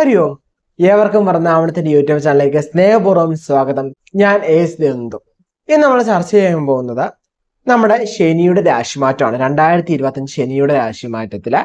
ഹരി ഓം ഏവർക്കും പറഞ്ഞാവണത്തിന്റെ യൂട്യൂബ് ചാനലിലേക്ക് സ്നേഹപൂർവം സ്വാഗതം. ഞാൻ എസ് ദന്തു ഇന്ന് നമ്മൾ ചർച്ച ചെയ്യാൻ പോകുന്നത് നമ്മുടെ ശനിയുടെ രാശിമാറ്റമാണ്. രണ്ടായിരത്തി ഇരുപത്തഞ്ച് ശനിയുടെ രാശിമാറ്റത്തിൽ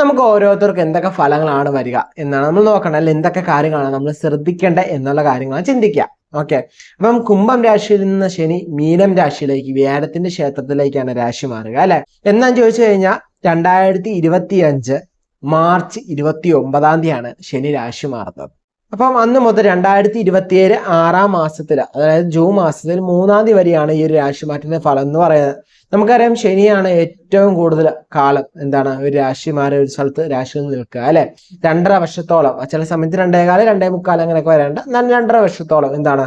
നമുക്ക് ഓരോരുത്തർക്കും എന്തൊക്കെ ഫലങ്ങളാണ് വരിക എന്നാണ് നമ്മൾ നോക്കണം. അല്ലെങ്കിൽ എന്തൊക്കെ കാര്യങ്ങളാണ് നമ്മൾ ശ്രദ്ധിക്കേണ്ടത് എന്നുള്ള കാര്യങ്ങളാണ് ചിന്തിക്കുക. ഓക്കെ. അപ്പം കുംഭം രാശിയിൽ നിന്ന് ശനി മീനം രാശിയിലേക്ക് വ്യാഴത്തിന്റെ ക്ഷേത്രത്തിലേക്കാണ് രാശി മാറുക അല്ലെ? എന്നാന്ന് ചോദിച്ചു കഴിഞ്ഞാൽ രണ്ടായിരത്തി ഇരുപത്തി അഞ്ച് മാർച്ച് ഇരുപത്തി ഒമ്പതാം തീയതിയാണ് ശനി രാശി മാറുന്നത്. അപ്പം അന്ന് മുതൽ രണ്ടായിരത്തി ഇരുപത്തിയേഴ് ആറാം മാസത്തിൽ അതായത് ജൂൺ മാസത്തിൽ മൂന്നാം തീയതി വരെയാണ് ഈ ഒരു രാശി മാറ്റത്തിന്റെ ഫലം എന്ന് പറയുന്നത്. നമുക്കറിയാം ശനിയാണ് ഏറ്റവും കൂടുതൽ കാലം എന്താണ് ഒരു രാശി മാറി ഒരു സ്ഥലത്ത് രാശിയിൽ നിൽക്കുക അല്ലെ? രണ്ടര വർഷത്തോളം. ചില സമയത്ത് രണ്ടേകാലം രണ്ടേ മുക്കാലം അങ്ങനെയൊക്കെ വരേണ്ട എന്നാലും രണ്ടര വർഷത്തോളം എന്താണ്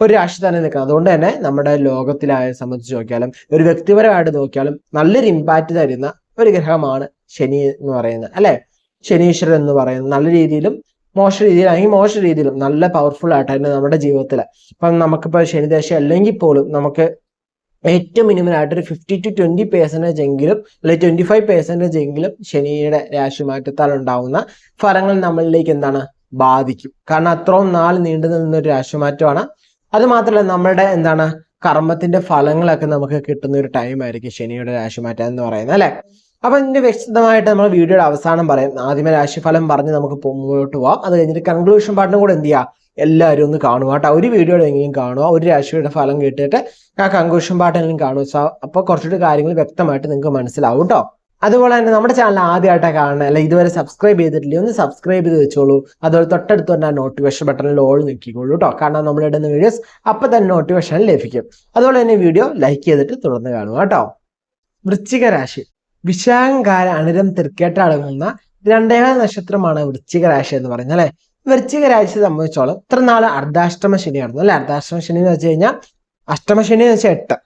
ഒരു രാശി തന്നെ നിൽക്കുന്നത് അതുകൊണ്ട് തന്നെ നമ്മുടെ ലോകത്തിലായ സംബന്ധിച്ച് നോക്കിയാലും ഒരു വ്യക്തിപരമായിട്ട് നോക്കിയാലും നല്ലൊരു ഇമ്പാക്റ്റ് തരുന്ന ഒരു ഗ്രഹമാണ് ശനി എന്ന് പറയുന്നത്. അല്ലെ? ശനീശ്വരൻ എന്ന് പറയുന്നത്. നല്ല രീതിയിലും മോശ രീതിയിലാണെങ്കിൽ മോശ രീതിയിലും നല്ല പവർഫുൾ ആയിട്ട് തന്നെ നമ്മുടെ ജീവിതത്തിൽ ഇപ്പം നമുക്കിപ്പോൾ ശനിദേശ അല്ലെങ്കിൽ പോലും നമുക്ക് ഏറ്റവും മിനിമം ആയിട്ട് ഒരു ഫിഫ്റ്റി ടു ട്വന്റി പേഴ്സന്റേജ് എങ്കിലും അല്ലെങ്കിൽ ട്വന്റി ഫൈവ് പേഴ്സന്റേജ് എങ്കിലും ശനിയുടെ രാശി മാറ്റത്താൽ ഉണ്ടാവുന്ന ഫലങ്ങൾ നമ്മളിലേക്ക് എന്താണ്? ബാധിക്കും. കാരണം അത്രയും നാൾ നീണ്ടു നിന്ന ഒരു രാശിമാറ്റമാണ്. അത് മാത്രമല്ല നമ്മുടെ എന്താണ്? കർമ്മത്തിന്റെ ഫലങ്ങളൊക്കെ നമുക്ക് കിട്ടുന്ന ഒരു ടൈം ആയിരിക്കും ശനിയുടെ രാശിമാറ്റം എന്ന് പറയുന്നത്. അല്ലെ? അപ്പൊ ഇതിന്റെ വ്യക്തമായിട്ട് നമ്മൾ വീഡിയോയുടെ അവസാനം പറയാം. ആദ്യമേ രാശിഫലം പറഞ്ഞ് നമുക്ക് മുന്നോട്ട് പോവാം. അത് കഴിഞ്ഞിട്ട് കൺക്ലൂഷൻ പാർട്ടിനും കൂടെ എന്ത് ചെയ്യുക എല്ലാവരും ഒന്ന് കാണുക കേട്ടോ. ഒരു വീഡിയോയുടെ എങ്കിലും കാണുക. ഒരു രാശിയുടെ ഫലം കേട്ടിട്ട് ആ കൺക്ലൂഷൻ പാർട്ടിനെങ്കിലും കാണുക. അപ്പോൾ കുറച്ചുകൂടി കാര്യങ്ങൾ വ്യക്തമായിട്ട് നിങ്ങൾക്ക് മനസ്സിലാവും കേട്ടോ. അതുപോലെ തന്നെ നമ്മുടെ ചാനൽ ആദ്യമായിട്ടാണ് കാണുന്നത് അല്ലെ ഇതുവരെ സബ്സ്ക്രൈബ് ചെയ്തിട്ടില്ല ഒന്ന് സബ്സ്ക്രൈബ് ചെയ്ത് വെച്ചോളൂ. അതുപോലെ തൊട്ടടുത്ത് തന്നെ നോട്ടിഫിക്കേഷൻ ബട്ടണിൽ ഓൾ നിൽക്കിക്കോളൂ കേട്ടോ. കാരണം നമ്മൾ ഇടുന്ന വീഡിയോസ് അപ്പം തന്നെ നോട്ടിഫിക്കേഷൻ ലഭിക്കും. അതുപോലെ തന്നെ വീഡിയോ ലൈക്ക് ചെയ്തിട്ട് തുടർന്ന് കാണുക കേട്ടോ. വൃശ്ചിക രാശി. വിശാഖകാല അണിരം തൃക്കേട്ട അടങ്ങുന്ന രണ്ടേകാല നക്ഷത്രമാണ് വൃശ്ചിക രാശി എന്ന് പറയുന്നത് അല്ലെ? വൃശ്ചിക രാശിയെ സംബന്ധിച്ചോളം ഇത്ര നാൾ അർദ്ധാഷ്ടമ ശനിയായിരുന്നു അല്ലെ? അർദ്ധാഷ്ടമ ശനി എന്ന് വെച്ച് കഴിഞ്ഞാൽ അഷ്ടമ ശനി എന്ന് വെച്ചാൽ എട്ട്.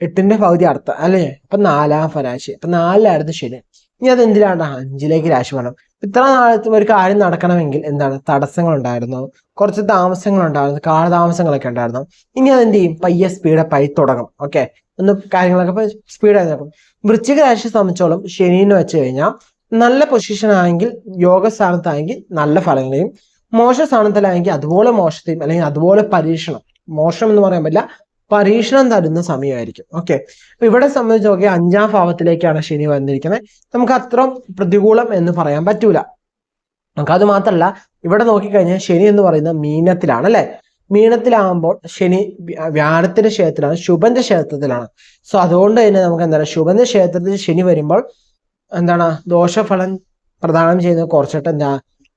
എട്ടിന്റെ പകുതി അർത്ഥം അല്ലേ? അപ്പൊ നാലാം ഫലാശി. അപ്പൊ നാലിലായിരുന്നു ശനി. ഇനി അത് എന്തിനാണ് അഞ്ചിലേക്ക് രാശി വേണം ഇത്ര നാളത്തും ഒരു കാര്യം നടക്കണമെങ്കിൽ എന്താണ്? തടസ്സങ്ങൾ ഉണ്ടായിരുന്നു കുറച്ച് താമസങ്ങൾ ഉണ്ടായിരുന്നു കാലതാമസങ്ങളൊക്കെ ഉണ്ടായിരുന്നു. ഇനി അത് എന്ത് ചെയ്യും? പയ്യെ സ്പീഡപ്പായി തുടങ്ങും. ഓക്കെ ഒന്ന് കാര്യങ്ങളൊക്കെ സ്പീഡായി നടക്കും വൃശ്ചിക രാശിയെ സംബന്ധിച്ചോളം ശനിന്ന് വെച്ച് കഴിഞ്ഞാൽ നല്ല പൊസിഷൻ ആയെങ്കിൽ യോഗ സ്ഥാനത്തായെങ്കിൽ നല്ല ഫലങ്ങളെയും മോശ സ്ഥാനത്തിലായെങ്കിൽ അതുപോലെ മോശത്തെയും അല്ലെങ്കിൽ അതുപോലെ പരീക്ഷണം. മോശം എന്ന് പറയാൻ പറ്റില്ല. പരീക്ഷണം തരുന്ന സമയമായിരിക്കും. ഓക്കെ ഇവിടെ സംബന്ധിച്ച് നോക്കിയാൽ അഞ്ചാം ഭാവത്തിലേക്കാണ് ശനി വന്നിരിക്കുന്നത്. നമുക്ക് അത്ര പ്രതികൂലം എന്ന് പറയാൻ പറ്റൂല. നമുക്ക് അത് മാത്രമല്ല ഇവിടെ നോക്കിക്കഴിഞ്ഞാൽ ശനി എന്ന് പറയുന്നത് മീനത്തിലാണ് അല്ലെ? മീനത്തിലാകുമ്പോൾ ശനി വ്യാഴത്തിന്റെ ക്ഷേത്രത്തിലാണ് ശുഭന്റെ ക്ഷേത്രത്തിലാണ്. സോ അതുകൊണ്ട് തന്നെ നമുക്ക് എന്താണ് ശുഭന്റെ ക്ഷേത്രത്തിൽ ശനി വരുമ്പോൾ എന്താണ് ദോഷഫലം പ്രദാനം ചെയ്യുന്ന കുറച്ചിട്ട് എന്താ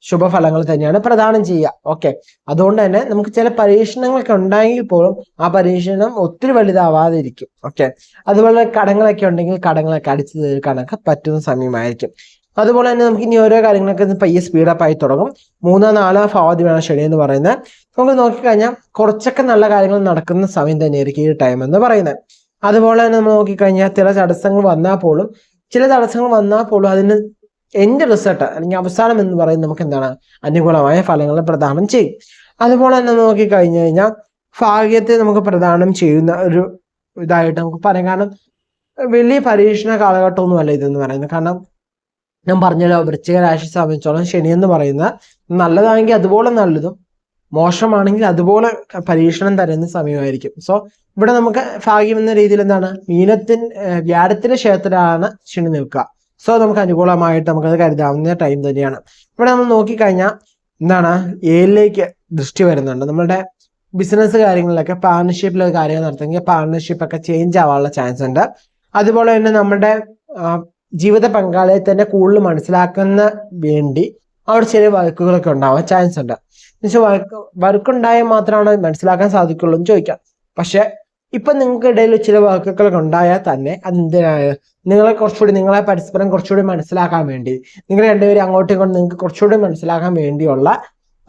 ശുഭഫലങ്ങൾ തന്നെയാണ് പ്രദാനം ചെയ്യുക. ഓക്കെ അതുകൊണ്ട് തന്നെ നമുക്ക് ചില പരീക്ഷണങ്ങളൊക്കെ ഉണ്ടായെങ്കിൽ പോലും ആ പരീക്ഷണം ഒത്തിരി വലുതാവാതിരിക്കും. ഓക്കെ അതുപോലെ കടങ്ങളൊക്കെ ഉണ്ടെങ്കിൽ കടങ്ങളൊക്കെ അടിച്ചു തീർക്കാനൊക്കെ പറ്റുന്ന സമയമായിരിക്കും. അതുപോലെ തന്നെ നമുക്ക് ഇനി ഓരോ കാര്യങ്ങളൊക്കെ പയ്യെ സ്പീഡപ്പ് ആയി തുടങ്ങും. മൂന്നോ നാലോ ഭാവതി വേണം ശനി എന്ന് പറയുന്നത്. നമുക്ക് നോക്കിക്കഴിഞ്ഞാൽ കുറച്ചൊക്കെ നല്ല കാര്യങ്ങൾ നടക്കുന്ന സമയം തന്നെയായിരിക്കും ഈ ടൈം എന്ന് പറയുന്നത്. അതുപോലെ തന്നെ നമ്മൾ നോക്കിക്കഴിഞ്ഞാൽ ചില തടസ്സങ്ങൾ വന്നാൽ പോലും ചില തടസ്സങ്ങൾ വന്നാൽ പോലും അതിന് എന്റെ റിസൾട്ട് അല്ലെങ്കിൽ അവസാനം എന്ന് പറയുന്നത് നമുക്ക് എന്താണ് അനുകൂലമായ ഫലങ്ങൾ പ്രദാനം ചെയ്യും. അതുപോലെ തന്നെ നോക്കി കഴിഞ്ഞു കഴിഞ്ഞാൽ ഭാഗ്യത്തെ നമുക്ക് പ്രദാനം ചെയ്യുന്ന ഒരു ഇതായിട്ട് നമുക്ക് പറയാം. കാരണം വലിയ പരീക്ഷണ കാലഘട്ടമൊന്നുമല്ല ഇതെന്ന് പറയുന്നത്. കാരണം ഞാൻ പറഞ്ഞല്ലോ വൃശ്ചിക രാശി സംബന്ധിച്ചോളം ശനി എന്ന് പറയുന്ന നല്ലതാണെങ്കിൽ അതുപോലെ നല്ലതും മോശമാണെങ്കിൽ അതുപോലെ പരീക്ഷണം തരുന്ന സമയമായിരിക്കും. സോ ഇവിടെ നമുക്ക് ഭാഗ്യം എന്ന രീതിയിൽ എന്താണ്? മീനത്തിൻ വ്യാഴത്തിന്റെ ക്ഷേത്രമാണ് ശനി നിൽക്കുക. സോ നമുക്ക് അനുകൂലമായിട്ട് നമുക്കത് കരുതാവുന്ന ടൈം തന്നെയാണ്. ഇവിടെ നമ്മൾ നോക്കിക്കഴിഞ്ഞാൽ എന്താണ്? ഏലിലേക്ക് ദൃഷ്ടി വരുന്നുണ്ട്. നമ്മളുടെ ബിസിനസ് കാര്യങ്ങളിലൊക്കെ പാർട്ണർഷിപ്പിലൊക്കെ കാര്യങ്ങൾ നടത്തുമെങ്കിൽ പാർട്ണർഷിപ്പ് ഒക്കെ ചേഞ്ച് ആവാനുള്ള ചാൻസ് ഉണ്ട്. അതുപോലെ തന്നെ നമ്മുടെ ജീവിത പങ്കാളിയെ തന്നെ കൂടുതൽ മനസ്സിലാക്കുന്ന വേണ്ടി അവിടെ ചെറിയ വർക്കുകളൊക്കെ ഉണ്ടാവാൻ ചാൻസ് ഉണ്ട്. എന്നുവെച്ചാൽ വർക്ക് വർക്ക് ഉണ്ടായാൽ മാത്രമാണ് മനസ്സിലാക്കാൻ സാധിക്കുള്ളൂ എന്ന് ചോദിക്കാം. പക്ഷെ ഇപ്പൊ നിങ്ങൾക്കിടയിൽ ചില വാക്കുകൾ ഉണ്ടായാൽ തന്നെ അതെന്തിനാണ് നിങ്ങളെ കുറച്ചുകൂടി നിങ്ങളെ പരസ്പരം കുറച്ചുകൂടി മനസ്സിലാക്കാൻ വേണ്ടി നിങ്ങൾ രണ്ടുപേരും അങ്ങോട്ടും ഇങ്ങോട്ടും നിങ്ങൾക്ക് കുറച്ചുകൂടി മനസ്സിലാക്കാൻ വേണ്ടിയുള്ള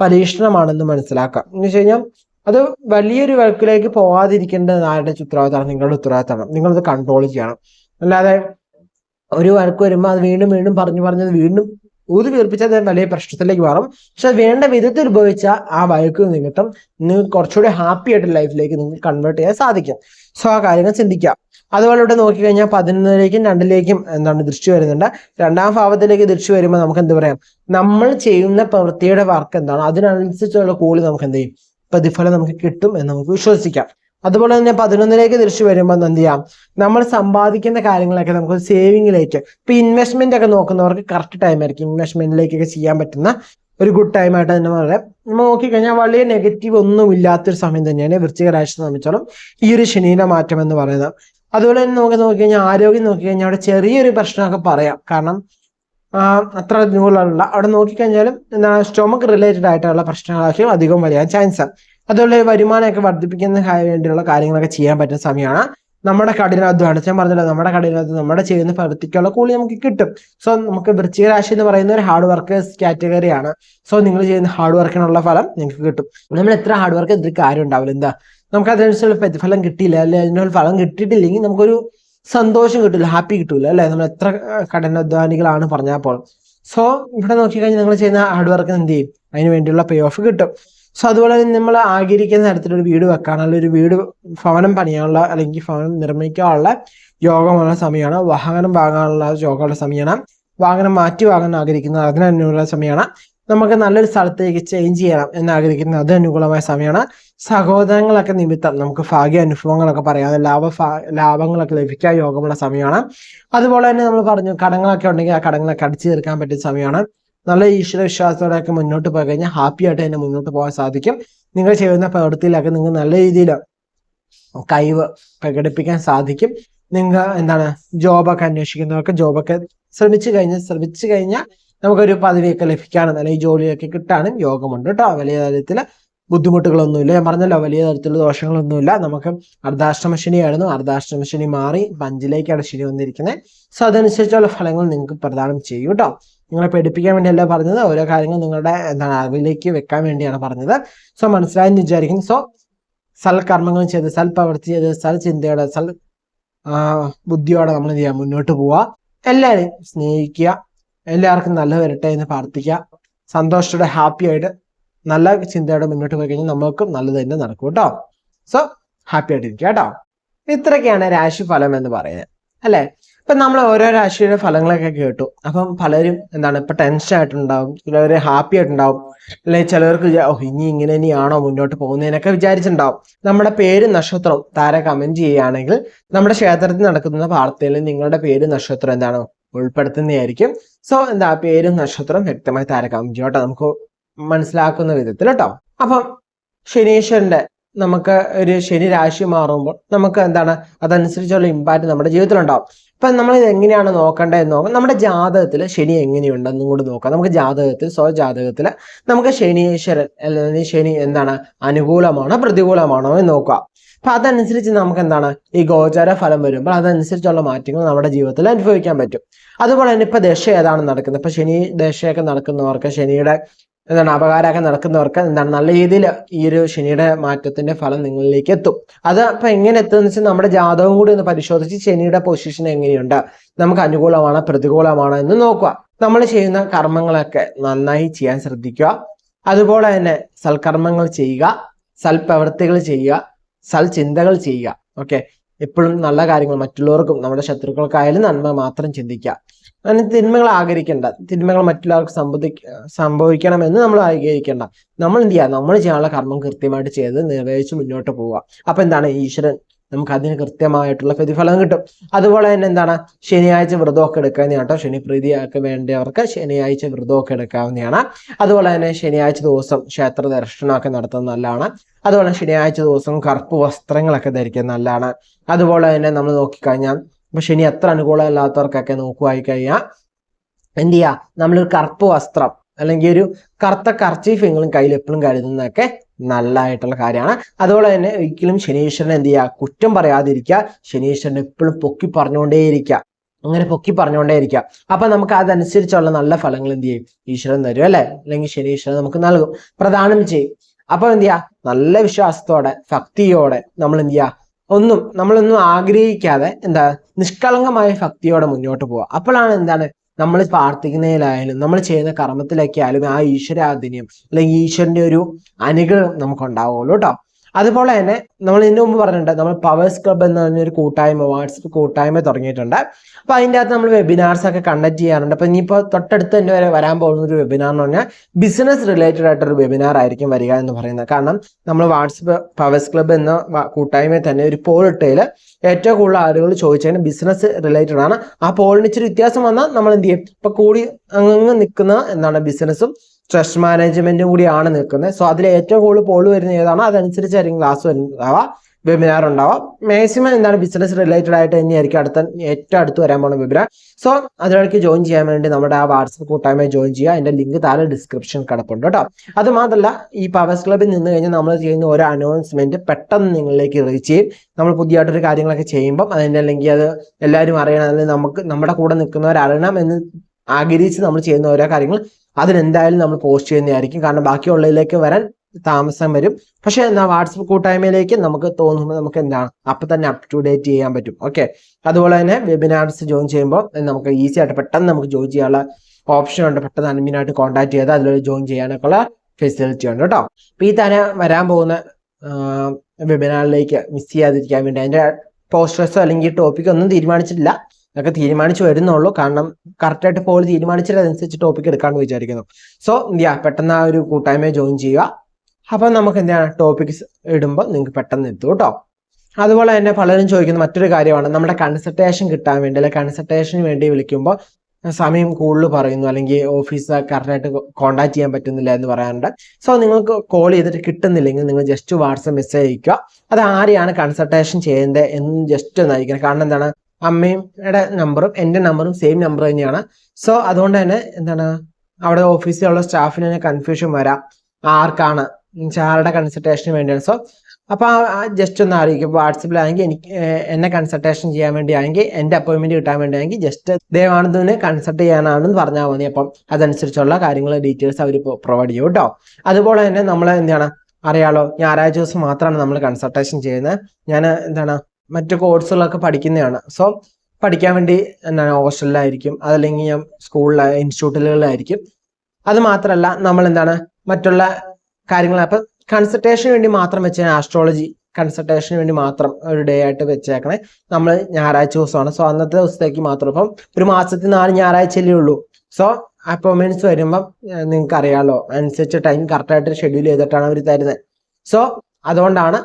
പരീക്ഷണമാണെന്ന് മനസ്സിലാക്കാം. എന്ന് വെച്ച് കഴിഞ്ഞാൽ അത് വലിയൊരു വർക്കിലേക്ക് പോകാതിരിക്കേണ്ടത് ആരുടെ ഉത്തരവാദിത്തമാണ് നിങ്ങളുടെ ഉത്തരവാദിത്തമാണ്. നിങ്ങളത് കൺട്രോൾ ചെയ്യണം. അല്ലാതെ ഒരു വർക്ക് വരുമ്പോൾ അത് വീണ്ടും വീണ്ടും പറഞ്ഞു പറഞ്ഞത് വീണ്ടും ഊതി വീർപ്പിച്ചാൽ അത് വലിയ പ്രശ്നത്തിലേക്ക് മാറും. പക്ഷെ വേണ്ട വിധത്തിൽ ഉപയോഗിച്ച ആ വഴക്ക് നിമിത്തം നിങ്ങൾക്ക് കുറച്ചുകൂടി ഹാപ്പി ആയിട്ട് ലൈഫിലേക്ക് നിങ്ങൾക്ക് കൺവേർട്ട് ചെയ്യാൻ സാധിക്കും. സോ ആ കാര്യങ്ങൾ ചിന്തിക്കാം. അതുപോലെ ഇവിടെ നോക്കിക്കഴിഞ്ഞാൽ പതിനൊന്നിലേക്കും രണ്ടിലേക്കും എന്താണ് ദൃഷ്ടി വരുന്നുണ്ട്. രണ്ടാം ഭാവത്തിലേക്ക് ദൃഷ്ടി വരുമ്പോൾ നമുക്ക് എന്ത് പറയാം? നമ്മൾ ചെയ്യുന്ന പ്രവൃത്തിയുടെ വർക്ക് എന്താണ്? അതിനനുസരിച്ചുള്ള കൂലി നമുക്ക് എന്ത് ചെയ്യും? പ്രതിഫലം നമുക്ക് കിട്ടും എന്ന് നമുക്ക് വിശ്വസിക്കാം. അതുപോലെ തന്നെ പതിനൊന്നിലേക്ക് തിരിച്ചു വരുമ്പോൾ എന്ത് ചെയ്യാം? നമ്മൾ സമ്പാദിക്കുന്ന കാര്യങ്ങളൊക്കെ നമുക്ക് സേവിങ്ങിലേക്ക് ഇപ്പൊ ഇൻവെസ്റ്റ്മെന്റ് ഒക്കെ നോക്കുന്നവർക്ക് കറക്റ്റ് ടൈം ആയിരിക്കും. ഇൻവെസ്റ്റ്മെന്റിലേക്കൊക്കെ ചെയ്യാൻ പറ്റുന്ന ഒരു ഗുഡ് ടൈം ആയിട്ട് തന്നെ പറയാം നമ്മൾ നോക്കിക്കഴിഞ്ഞാൽ വളരെ നെഗറ്റീവ് ഒന്നും ഇല്ലാത്തൊരു സമയം തന്നെയാണ് വൃശ്ചിക രാശി സംബന്ധിച്ചോളം ഈ ഒരു ശനിയുടെ മാറ്റം എന്ന് പറയുന്നത്. അതുപോലെ തന്നെ നമുക്ക് നോക്കിക്കഴിഞ്ഞാൽ ആരോഗ്യം നോക്കിക്കഴിഞ്ഞാൽ അവിടെ ചെറിയൊരു പ്രശ്നമൊക്കെ പറയാം. കാരണം അത്ര നൂലുള്ള അവിടെ നോക്കിക്കഴിഞ്ഞാലും എന്താണ് സ്റ്റൊമക്ക് റിലേറ്റഡ് ആയിട്ടുള്ള പ്രശ്നങ്ങളൊക്കെ അധികം വരാൻ ചാൻസ് അതുപോലെ വരുമാനമൊക്കെ വർദ്ധിപ്പിക്കുന്ന വേണ്ടിയുള്ള കാര്യങ്ങളൊക്കെ ചെയ്യാൻ പറ്റുന്ന സമയമാണ് നമ്മുടെ കഠിനാധ്വാനം. ഞാൻ പറഞ്ഞല്ലോ നമ്മുടെ കഠിനാധ്വാനം നമ്മുടെ ചെയ്യുന്ന പ്രവൃത്തിക്കുള്ള കൂലി നമുക്ക് കിട്ടും. സോ നമുക്ക് വൃശ്ചിക രാശി എന്ന് പറയുന്ന ഒരു ഹാർഡ് വർക്കേഴ്സ് കാറ്റഗറിയാണ് സോ നിങ്ങൾ ചെയ്യുന്ന ഹാർഡ് വർക്കിനുള്ള ഫലം നിങ്ങൾക്ക് കിട്ടും. നമ്മൾ എത്ര ഹാർഡ് വർക്ക് എത്ര കാര്യം ഉണ്ടാവില്ല. എന്താ? നമുക്ക് അതിനനുസരിച്ചുള്ള പ്രതിഫലം കിട്ടിയില്ല അല്ലെ? അതിനുള്ള ഫലം കിട്ടിയിട്ടില്ലെങ്കിൽ നമുക്കൊരു സന്തോഷം കിട്ടില്ല ഹാപ്പി കിട്ടില്ല അല്ലെ? നമ്മൾ എത്ര കഠിനാധ്വാനികളാണ് പറഞ്ഞപ്പോൾ സോ ഇവിടെ നോക്കിക്കഴിഞ്ഞാൽ നിങ്ങൾ ചെയ്യുന്ന ഹാർഡ് വർക്ക് എന്ത് ചെയ്യും? അതിന് വേണ്ടിയുള്ള പേ ഓഫ് കിട്ടും. സോ അതുപോലെ തന്നെ നമ്മൾ ആഗ്രഹിക്കുന്ന തരത്തിലൊരു വീട് വെക്കാനുള്ള ഒരു വീട് ഭവനം പണിയാനുള്ള അല്ലെങ്കിൽ ഭവനം നിർമ്മിക്കാനുള്ള യോഗമുള്ള സമയമാണ്. വാഹനം വാങ്ങാനുള്ള യോഗമുള്ള സമയമാണ്. വാഹനം മാറ്റി വാങ്ങാൻ ആഗ്രഹിക്കുന്ന അതിനനുകൂല സമയമാണ്. നമുക്ക് നല്ലൊരു സ്ഥലത്തേക്ക് ചേഞ്ച് ചെയ്യണം എന്ന് ആഗ്രഹിക്കുന്ന അത് അനുകൂലമായ സമയമാണ്. സഹോദരങ്ങളൊക്കെ നിമിത്തം നമുക്ക് ഭാഗ്യ അനുഭവങ്ങളൊക്കെ പറയാം. ലാഭ ലാഭങ്ങളൊക്കെ ലഭിക്കാൻ യോഗമുള്ള സമയമാണ്. അതുപോലെ തന്നെ നമ്മൾ പറഞ്ഞു കടങ്ങളൊക്കെ ഉണ്ടെങ്കിൽ ആ കടങ്ങളൊക്കെ അടിച്ചു തീർക്കാൻ പറ്റിയ സമയമാണ്. നല്ല ഈശ്വര വിശ്വാസത്തോടെയൊക്കെ മുന്നോട്ട് പോയി കഴിഞ്ഞാൽ ഹാപ്പി ആയിട്ട് തന്നെ മുന്നോട്ട് പോകാൻ സാധിക്കും. നിങ്ങൾ ചെയ്യുന്ന പ്രവൃത്തിയിലൊക്കെ നിങ്ങൾ നല്ല രീതിയിൽ കഴിവ് പ്രകടിപ്പിക്കാൻ സാധിക്കും. നിങ്ങൾ എന്താണ് ജോബൊക്കെ അന്വേഷിക്കുന്നവർക്ക് ജോബൊക്കെ ശ്രമിച്ചു കഴിഞ്ഞാൽ ശ്രമിച്ചു കഴിഞ്ഞാൽ നമുക്കൊരു പദവിയൊക്കെ ലഭിക്കാനും അല്ലെങ്കിൽ ജോലിയൊക്കെ കിട്ടാനും യോഗമുണ്ട് കേട്ടോ. വലിയ തരത്തിൽ ബുദ്ധിമുട്ടുകളൊന്നുമില്ല. ഞാൻ പറഞ്ഞല്ലോ വലിയ തരത്തിലുള്ള ദോഷങ്ങളൊന്നുമില്ല. നമുക്ക് അർദ്ധാഷ്ടമ ശനിയായിരുന്നു. അർദ്ധാഷ്ടമ ശനി മാറി പഞ്ചിലേക്കാണ് ശനി വന്നിരിക്കുന്നത്. സോ അതനുസരിച്ചുള്ള ഫലങ്ങൾ നിങ്ങൾക്ക് പ്രദാനം ചെയ്യും കേട്ടോ. നിങ്ങളെ പഠിപ്പിക്കാൻ വേണ്ടിയല്ല പറഞ്ഞത്. ഓരോ കാര്യങ്ങൾ നിങ്ങളുടെ എന്താണ് അറിവിലേക്ക് വെക്കാൻ വേണ്ടിയാണ് പറഞ്ഞത്. സോ മനസ്സിലായെന്ന് വിചാരിക്കുന്നു. സോ സൽക്കർമ്മങ്ങൾ ചെയ്ത് സൽപ്രവൃത്തി ചെയ്ത് സൽചിന്തയോടെ സൽ ബുദ്ധിയോടെ നമ്മൾ ചെയ്യാം മുന്നോട്ട് പോവുക. എല്ലാവരെയും സ്നേഹിക്കുക. എല്ലാവർക്കും നല്ല വരട്ടെ എന്ന് പ്രാർത്ഥിക്കുക. സന്തോഷത്തോടെ ഹാപ്പി ആയിട്ട് നല്ല ചിന്തയോടെ മുന്നോട്ട് പോയി കഴിഞ്ഞാൽ നമ്മൾക്കും നല്ലത് തന്നെ നടക്കും കേട്ടോ. സോ ഹാപ്പി ആയിട്ടിരിക്കുക കേട്ടോ. ഇത്രയൊക്കെയാണ് രാശിഫലം എന്ന് പറയുന്നത്. അല്ലേ? ഇപ്പൊ നമ്മൾ ഓരോ രാശിയുടെ ഫലങ്ങളൊക്കെ കേട്ടു. അപ്പം പലരും എന്താണ് ഇപ്പൊ ടെൻഷൻ ആയിട്ടുണ്ടാവും ചിലവർ ഹാപ്പി ആയിട്ടുണ്ടാവും. അല്ലെങ്കിൽ ചിലവർക്ക് ഇനി ഇങ്ങനെ ഇനിയാണോ മുന്നോട്ട് പോകുന്നതിനൊക്കെ വിചാരിച്ചിട്ടുണ്ടാവും. നമ്മുടെ പേര് നക്ഷത്രം താര കമന്റ് ചെയ്യുകയാണെങ്കിൽ നമ്മുടെ ക്ഷേത്രത്തിൽ നടക്കുന്ന വാർത്തയിൽ നിങ്ങളുടെ പേര് നക്ഷത്രം എന്താണ് ഉൾപ്പെടുത്തുന്നതായിരിക്കും. സോ എന്താ പേരും നക്ഷത്രം വ്യക്തമായി താര കമന്റ് കേട്ടോ. നമുക്ക് മനസ്സിലാക്കുന്ന വിധത്തിൽ കേട്ടോ അപ്പം ശനീശ്വരന്റെ നമുക്ക് ഒരു ശനി രാശി മാറുമ്പോൾ നമുക്ക് എന്താണ്? അതനുസരിച്ചുള്ള ഇമ്പാക്റ്റ് നമ്മുടെ ജീവിതത്തിലുണ്ടാവും. ഇപ്പൊ നമ്മൾ ഇത് എങ്ങനെയാണ് നോക്കേണ്ടതെന്ന് നോക്കാം നമ്മുടെ ജാതകത്തിൽ ശനി എങ്ങനെയുണ്ടെന്നും കൂടി നോക്കാം. നമുക്ക് ജാതകത്തിൽ സ്വ ജാതകത്തിൽ നമുക്ക് ശനീശ്വരൻ അല്ലെങ്കിൽ ശനി എന്താണ്? അനുകൂലമാണോ പ്രതികൂലമാണോ എന്ന് നോക്കുക. അപ്പൊ അതനുസരിച്ച് നമുക്ക് എന്താണ്? ഈ ഗോചാര ഫലം വരുമ്പോൾ അതനുസരിച്ചുള്ള മാറ്റങ്ങൾ നമ്മുടെ ജീവിതത്തിൽ അനുഭവിക്കാൻ പറ്റും. അതുപോലെ തന്നെ ഇപ്പൊ ദശ ഏതാണ് നടക്കുന്നത്? ഇപ്പൊ ശനി ദശയൊക്കെ നടക്കുന്നവർക്ക് ശനിയുടെ എന്താണ് അപകാരമൊക്കെ നടക്കുന്നവർക്ക് എന്താണ് നല്ല രീതിയിൽ ഈ ഒരു ശനിയുടെ മാറ്റത്തിന്റെ ഫലം നിങ്ങളിലേക്ക് എത്തും. അത് അപ്പൊ എങ്ങനെ എത്തുമെന്ന് വെച്ചാൽ നമ്മുടെ ജാതകം കൂടി ഒന്ന് പരിശോധിച്ച് ശനിയുടെ പൊസിഷൻ എങ്ങനെയുണ്ട്? നമുക്ക് അനുകൂലമാണോ പ്രതികൂലമാണോ എന്ന് നോക്കുക. നമ്മൾ ചെയ്യുന്ന കർമ്മങ്ങളൊക്കെ നന്നായി ചെയ്യാൻ ശ്രദ്ധിക്കുക. അതുപോലെ തന്നെ സൽക്കർമ്മങ്ങൾ ചെയ്യുക സൽപ്രവൃത്തികൾ ചെയ്യുക സൽചിന്തകൾ ചെയ്യുക. ഓക്കെ? എപ്പോഴും നല്ല കാര്യങ്ങൾ മറ്റുള്ളവർക്കും നമ്മുടെ ശത്രുക്കൾക്കായാലും നന്മ മാത്രം ചിന്തിക്കുക. അങ്ങനെ തിന്മകൾ ആഗ്രഹിക്കേണ്ട. തിന്മകൾ മറ്റുള്ളവർക്ക് സംഭവി സംഭവിക്കണമെന്ന് നമ്മൾ ആഗ്രഹിക്കേണ്ട. നമ്മൾ എന്ത് ചെയ്യുക നമ്മൾ ചെയ്യാനുള്ള കർമ്മം കൃത്യമായിട്ട് ചെയ്ത് നിർവഹിച്ച് മുന്നോട്ട് പോവുക. അപ്പൊ എന്താണ്? ഈശ്വരൻ നമുക്ക് അതിന് കൃത്യമായിട്ടുള്ള പ്രതിഫലം കിട്ടും. അതുപോലെ തന്നെ എന്താണ്? ശനിയാഴ്ച വ്രതമൊക്കെ എടുക്കാവുന്നതാണ് കേട്ടോ. ശനി പ്രീതിയൊക്കെ വേണ്ടവർക്ക് ശനിയാഴ്ച വ്രതമൊക്കെ എടുക്കാവുന്നതാണ്. അതുപോലെ തന്നെ ശനിയാഴ്ച ദിവസം ക്ഷേത്ര ദർശനമൊക്കെ നടത്തുന്നത് നല്ലതാണ്. അതുപോലെ ശനിയാഴ്ച ദിവസം കറുപ്പ് വസ്ത്രങ്ങളൊക്കെ ധരിക്കുന്നത് നല്ലതാണ്. അതുപോലെ തന്നെ നമ്മൾ നോക്കിക്കഴിഞ്ഞാൽ ഇപ്പൊ ശനി അത്ര അനുകൂലമല്ലാത്തവർക്കൊക്കെ നോക്കുവായി കഴിഞ്ഞാൽ എന്ത് ചെയ്യുക നമ്മളൊരു കറുപ്പ് വസ്ത്രം അല്ലെങ്കിൽ ഒരു കറുത്ത കർച്ചീഫ് എങ്കിലും കയ്യിൽ എപ്പോഴും കരുതുന്നതൊക്കെ നല്ലതായിട്ടുള്ള കാര്യമാണ്. അതുപോലെ തന്നെ ഒരിക്കലും ശനീശ്വരൻ എന്ത് ചെയ്യുക കുറ്റം പറയാതിരിക്കുക. ശനീശ്വരൻ എപ്പോഴും പൊക്കി പറഞ്ഞുകൊണ്ടേയിരിക്കുക. അങ്ങനെ പൊക്കി പറഞ്ഞുകൊണ്ടേയിരിക്കുക. അപ്പൊ നമുക്ക് അതനുസരിച്ചുള്ള നല്ല ഫലങ്ങൾ എന്ത് ചെയ്യും? ഈശ്വരൻ തരും അല്ലെ? അല്ലെങ്കിൽ ശനീശ്വരൻ നമുക്ക് നൽകും. പ്രധാനം ചെയ്യും. അപ്പൊ എന്ത് ചെയ്യുക നല്ല വിശ്വാസത്തോടെ ഭക്തിയോടെ നമ്മൾ എന്ത് ചെയ്യുക ഒന്നും നമ്മളൊന്നും ആഗ്രഹിക്കാതെ എന്താ നിഷ്കളങ്കമായ ഭക്തിയോടെ മുന്നോട്ട് പോവുക. അപ്പോഴാണ് എന്താണ് നമ്മൾ പ്രാർത്ഥിക്കുന്നതിലായാലും നമ്മൾ ചെയ്യുന്ന കർമ്മത്തിലൊക്കെ ആയാലും ആ ഈശ്വരാധീനം അല്ലെങ്കിൽ ഈശ്വരന്റെ ഒരു അനുഗ്രഹം നമുക്ക് ഉണ്ടാവുള്ളൂ കേട്ടോ. അതുപോലെ തന്നെ നമ്മൾ ഇതിനു മുമ്പ് പറഞ്ഞിട്ടുണ്ട് നമ്മൾ പവേഴ്സ് ക്ലബ് എന്ന് പറഞ്ഞൊരു കൂട്ടായ്മ വാട്സപ്പ് കൂട്ടായ്മ തുടങ്ങിയിട്ടുണ്ട്. അപ്പൊ അതിന്റെ അകത്ത് നമ്മൾ വെബിനാർസ് ഒക്കെ കണ്ടക്ട് ചെയ്യാറുണ്ട്. അപ്പൊ ഇനിയിപ്പോൾ തൊട്ടടുത്ത് തന്നെ വരെ വരാൻ പോകുന്ന ഒരു വെബിനാർ എന്ന് പറഞ്ഞാൽ ബിസിനസ് റിലേറ്റഡ് ആയിട്ടൊരു വെബിനാർ ആയിരിക്കും വരിക എന്ന് പറയുന്നത്. കാരണം നമ്മൾ വാട്സപ്പ് പവേഴ്സ് ക്ലബ് എന്ന കൂട്ടായ്മയിൽ തന്നെ ഒരു പോൾ ഇട്ടതിൽ ഏറ്റവും കൂടുതൽ ആളുകൾ ചോദിച്ചതിന് ബിസിനസ് റിലേറ്റഡ് ആണ്. ആ പോളിന് ഇച്ചിരി വ്യത്യാസം വന്നാൽ നമ്മൾ എന്ത് ചെയ്യും? ഇപ്പൊ കൂടി അങ്ങ് നിൽക്കുന്ന എന്താണ് ബിസിനസ്സും സ്ട്രെസ് മാനേജ്മെന്റും കൂടിയാണ് നിൽക്കുന്നത്. സോ അതിൽ ഏറ്റവും കൂടുതൽ പോൾ വരുന്ന ഏതാണോ? അതനുസരിച്ചായിരിക്കും ക്ലാസ് വരുന്നതാവാ. വെബിനാർ ഉണ്ടാവാം. മാക്സിമം എന്താണ്? ബിസിനസ് റിലേറ്റഡ് ആയിട്ട് തന്നെയായിരിക്കും അടുത്ത ഏറ്റവും അടുത്ത് വരാൻ പോകുന്ന വെബിനാർ സോ അതിലേക്ക് ജോയിൻ ചെയ്യാൻ വേണ്ടി നമ്മുടെ ആ വാട്സപ്പ് കൂട്ടായ്മ ജോയിൻ ചെയ്യുക. അതിന്റെ ലിങ്ക് താഴെ ഡിസ്ക്രിപ്ഷൻ കിടപ്പുണ്ട് കേട്ടോ. അത് മാത്രമല്ല ഈ പവേഴ്സ് ക്ലബിൽ നിന്ന് കഴിഞ്ഞാൽ നമ്മൾ ചെയ്യുന്ന ഒരു അനൗൺസ്മെന്റ് പെട്ടെന്ന് നിങ്ങളിലേക്ക് റീച്ച് ചെയ്യും. നമ്മൾ പുതിയതായിട്ടൊരു കാര്യങ്ങളൊക്കെ ചെയ്യുമ്പോൾ അതിന്റെ അല്ലെങ്കിൽ അത് എല്ലാവരും അറിയണം. അല്ലെങ്കിൽ നമുക്ക് നമ്മുടെ കൂടെ നിൽക്കുന്നവർ അറിയണം എന്ന് ആഗ്രഹിച്ച് നമ്മൾ ചെയ്യുന്ന ഓരോ കാര്യങ്ങൾ അതിനെന്തായാലും നമ്മൾ പോസ്റ്റ് ചെയ്യുന്നതായിരിക്കും. കാരണം ബാക്കിയുള്ളതിലേക്ക് വരാൻ താമസം വരും. പക്ഷെ എന്താ വാട്സപ്പ് കൂട്ടായ്മയിലേക്ക് നമുക്ക് തോന്നുമ്പോൾ നമുക്ക് എന്താണ്? അപ്പൊ തന്നെ അപ് ടു ഡേറ്റ് ചെയ്യാൻ പറ്റും. ഓക്കെ അതുപോലെ തന്നെ വെബിനാർസ് ജോയിൻ ചെയ്യുമ്പോൾ നമുക്ക് ഈസി ആയിട്ട് പെട്ടെന്ന് നമുക്ക് ജോയിൻ ചെയ്യാനുള്ള ഓപ്ഷൻ ഉണ്ട്. പെട്ടെന്ന് അഡ്മിനായിട്ട് കോൺടാക്ട് ചെയ്ത് അതിൽ ജോയിൻ ചെയ്യാനൊക്കെ ഉള്ള ഫെസിലിറ്റി ഉണ്ട് കേട്ടോ. അപ്പൊ ഈ തന്നെ വരാൻ പോകുന്ന വെബിനാറിലേക്ക് മിസ് ചെയ്യാതിരിക്കാൻ വേണ്ടി അതിന്റെ പോസ്റ്റേഴ്സോ അല്ലെങ്കിൽ ടോപ്പിക്കോ ഒന്നും തീരുമാനിച്ചിട്ടില്ല. അതൊക്കെ തീരുമാനിച്ചു വരുന്നുള്ളൂ. കാരണം കറക്റ്റായിട്ട് പോൾ തീരുമാനിച്ചതനുസരിച്ച് ടോപ്പിക് എടുക്കാമെന്ന് വിചാരിക്കുന്നു. സോ ഇന്ത്യ പെട്ടെന്ന് ആ ഒരു കൂട്ടായ്മയെ ജോയിൻ ചെയ്യുക. അപ്പൊ നമുക്ക് എന്താണ് ടോപ്പിക്സ് ഇടുമ്പോൾ നിങ്ങൾക്ക് പെട്ടെന്ന് എത്തും കേട്ടോ. അതുപോലെ തന്നെ പലരും ചോദിക്കുന്ന മറ്റൊരു കാര്യമാണ്. നമ്മുടെ കൺസൾട്ടേഷൻ കിട്ടാൻ വേണ്ടി അല്ലെങ്കിൽ കൺസൾട്ടേഷന് വേണ്ടി വിളിക്കുമ്പോൾ സമയം കൂടുതൽ പറയുന്നു. അല്ലെങ്കിൽ ഓഫീസ് കറക്റ്റായിട്ട് കോണ്ടാക്ട് ചെയ്യാൻ പറ്റുന്നില്ല എന്ന് പറയാറുണ്ട്. സോ നിങ്ങൾക്ക് കോൾ ചെയ്തിട്ട് കിട്ടുന്നില്ലെങ്കിൽ നിങ്ങൾ ജസ്റ്റ് വാട്സപ്പ് മെസ്സേജ് അയക്കുക. അത് ആരെയാണ് കൺസൾട്ടേഷൻ ചെയ്യേണ്ടത് എന്ന് ജസ്റ്റ് ഒന്ന് അയക്കണം കാരണം എന്താണ്? അമ്മയുടെ നമ്പറും എന്റെ നമ്പറും സെയിം നമ്പർ തന്നെയാണ്. സോ അതുകൊണ്ട് തന്നെ എന്താണ്? അവിടെ ഓഫീസിലുള്ള സ്റ്റാഫിന് തന്നെ കൺഫ്യൂഷൻ വരാം. ആർക്കാണ്? ആരുടെ കൺസൾട്ടേഷന് വേണ്ടിയാണ്. സോ അപ്പൊ ജസ്റ്റ് ഒന്ന് അറിയിക്കും വാട്സപ്പിലാണെങ്കിൽ എനിക്ക് എന്നെ കൺസൾട്ടേഷൻ ചെയ്യാൻ വേണ്ടിയാണെങ്കിൽ എന്റെ അപ്പോയിന്റ്മെന്റ് കിട്ടാൻ വേണ്ടിയാണെങ്കിൽ ജസ്റ്റ് ദേവാനന്ദനെ കൺസൾട്ട് ചെയ്യാനാണെന്ന് പറഞ്ഞാൽ മതി. അപ്പം അതനുസരിച്ചുള്ള കാര്യങ്ങൾ ഡീറ്റെയിൽസ് അവർ പ്രൊവൈഡ് ചെയ്യും കേട്ടോ. അതുപോലെ തന്നെ നമ്മൾ എന്താണ്? അറിയാലോ ഞായറാഴ്ച ദിവസം മാത്രമാണ് നമ്മൾ കൺസൾട്ടേഷൻ ചെയ്യുന്നത്. ഞാൻ എന്താണ്? മറ്റു കോഴ്സുകളൊക്കെ പഠിക്കുന്നതാണ്. സോ പഠിക്കാൻ വേണ്ടി എന്താണ് ഹോസ്റ്റലിലായിരിക്കും അതല്ലെങ്കിൽ ഞാൻ സ്കൂളിൽ ഇൻസ്റ്റിറ്റ്യൂട്ടുകളിലായിരിക്കും. അത് മാത്രമല്ല നമ്മൾ എന്താണ് മറ്റുള്ള കാര്യങ്ങൾ അപ്പം കൺസൾട്ടേഷന് വേണ്ടി മാത്രം വെച്ച ആസ്ട്രോളജി കൺസൾട്ടേഷന് വേണ്ടി മാത്രം ഒരു ഡേ ആയിട്ട് വെച്ചേക്കണേ. നമ്മൾ ഞായറാഴ്ച ദിവസമാണ്. സോ അന്നത്തെ ദിവസത്തേക്ക് മാത്രം. ഇപ്പം ഒരു മാസത്തിൽ നാല് ഞായറാഴ്ചയല്ലേ ഉള്ളൂ. സോ അപ്പോയിൻമെന്റ്സ് വരുമ്പം നിങ്ങൾക്ക് അറിയാമല്ലോ അനുസരിച്ച് ടൈം കറക്റ്റായിട്ട് ഷെഡ്യൂൾ ചെയ്തിട്ടാണ് അവർ തരുന്നത് സോ അതുകൊണ്ടാണ്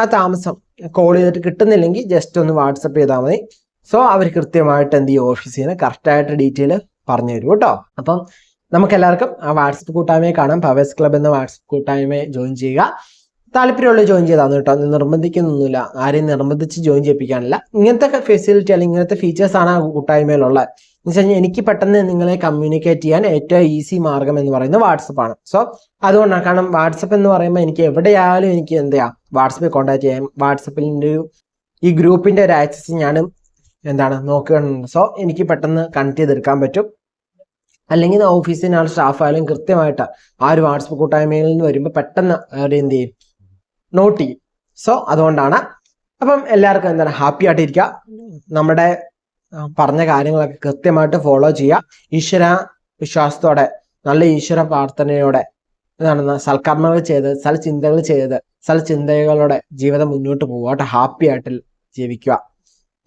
ആ താമസം. കോൾ ചെയ്തിട്ട് കിട്ടുന്നില്ലെങ്കിൽ ജസ്റ്റ് ഒന്ന് വാട്സപ്പ് ചെയ്താൽ മതി. സോ അവർ കൃത്യമായിട്ട് എന്ത് ചെയ്യും? ഓഫീസിൽ നിന്ന് കറക്റ്റായിട്ട് ഡീറ്റെയിൽ പറഞ്ഞു തരും കേട്ടോ. അപ്പം നമുക്ക് എല്ലാവർക്കും ആ വാട്സപ്പ് കൂട്ടായ്മയെ കാണാം. പവേഴ്സ് ക്ലബ് എന്ന വാട്സപ്പ് കൂട്ടായ്മയെ ജോയിൻ ചെയ്യുക. താല്പര്യമുള്ള ജോയിൻ ചെയ്താന്ന് കേട്ടോ. നിർബന്ധിക്കുന്നൊന്നുമില്ല. ആരെയും നിർബന്ധിച്ച് ജോയിൻ ചെയ്യിപ്പിക്കാനില്ല. ഇങ്ങനത്തെ ഫെസിലിറ്റി അല്ലെങ്കിൽ ഇങ്ങനത്തെ ഫീച്ചേഴ്സാണ് ആ കൂട്ടായ്മയിലുള്ളത്. എന്ന് വെച്ച് കഴിഞ്ഞാൽ എനിക്ക് പെട്ടെന്ന് നിങ്ങളെ കമ്മ്യൂണിക്കേറ്റ് ചെയ്യാൻ ഏറ്റവും ഈസി മാർഗം എന്ന് പറയുന്നത് വാട്സപ്പ് ആണ്. സോ അതുകൊണ്ടാണ് കാരണം വാട്സപ്പ് എന്ന് പറയുമ്പോൾ എനിക്ക് എവിടെയായാലും എനിക്ക് എന്താ വാട്സപ്പിൽ കോൺടാക്ട് ചെയ്യാം. വാട്സപ്പിന്റെ ഒരു ഈ ഗ്രൂപ്പിന്റെ ഒരു ആക്സസ് ഞാൻ എന്താണ് നോക്കുകയാണ് സോ എനിക്ക് പെട്ടെന്ന് കണക്ട് ചെയ്തെടുക്കാൻ പറ്റും. അല്ലെങ്കിൽ ഓഫീസിന് സ്റ്റാഫ് ആയാലും കൃത്യമായിട്ട് ആ ഒരു വാട്സപ്പ് കൂട്ടായ്മയിൽ നിന്ന് വരുമ്പോൾ പെട്ടെന്ന് അവർ എന്ത് ചെയ്യും? നോട്ട് ചെയ്യും. സോ അതുകൊണ്ടാണ്. അപ്പം എല്ലാവർക്കും എന്താണ്? ഹാപ്പി ആയിട്ടിരിക്കുക. നമ്മുടെ പറഞ്ഞ കാര്യങ്ങളൊക്കെ കൃത്യമായിട്ട് ഫോളോ ചെയ്യുക. ഈശ്വര വിശ്വാസത്തോടെ നല്ല ഈശ്വര പ്രാർത്ഥനയോടെ നടന്ന സൽക്കർമ്മങ്ങൾ ചെയ്ത് സൽചിന്തകൾ ചെയ്ത് സൽചിന്തകളോടെ ജീവിതം മുന്നോട്ട് പോവാട്ടെ ഹാപ്പി ആയിട്ട് ജീവിക്കുക.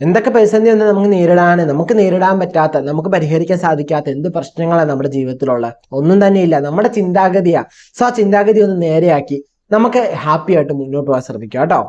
എന്തൊക്കെ പ്രതിസന്ധി ഒന്ന് നമുക്ക് നേരിടാൻ നമുക്ക് നേരിടാൻ പറ്റാത്ത നമുക്ക് പരിഹരിക്കാൻ സാധിക്കാത്ത എന്ത് പ്രശ്നങ്ങളാണ് നമ്മുടെ ജീവിതത്തിലുള്ള ഒന്നും തന്നെയില്ല നമ്മുടെ ചിന്താഗതിയാ. സോ ആ ചിന്താഗതി ഒന്ന് നേരെയാക്കി നമുക്ക് ഹാപ്പി ആയിട്ട് മുന്നോട്ട് പോകാൻ ശ്രമിക്കാം കേട്ടോ.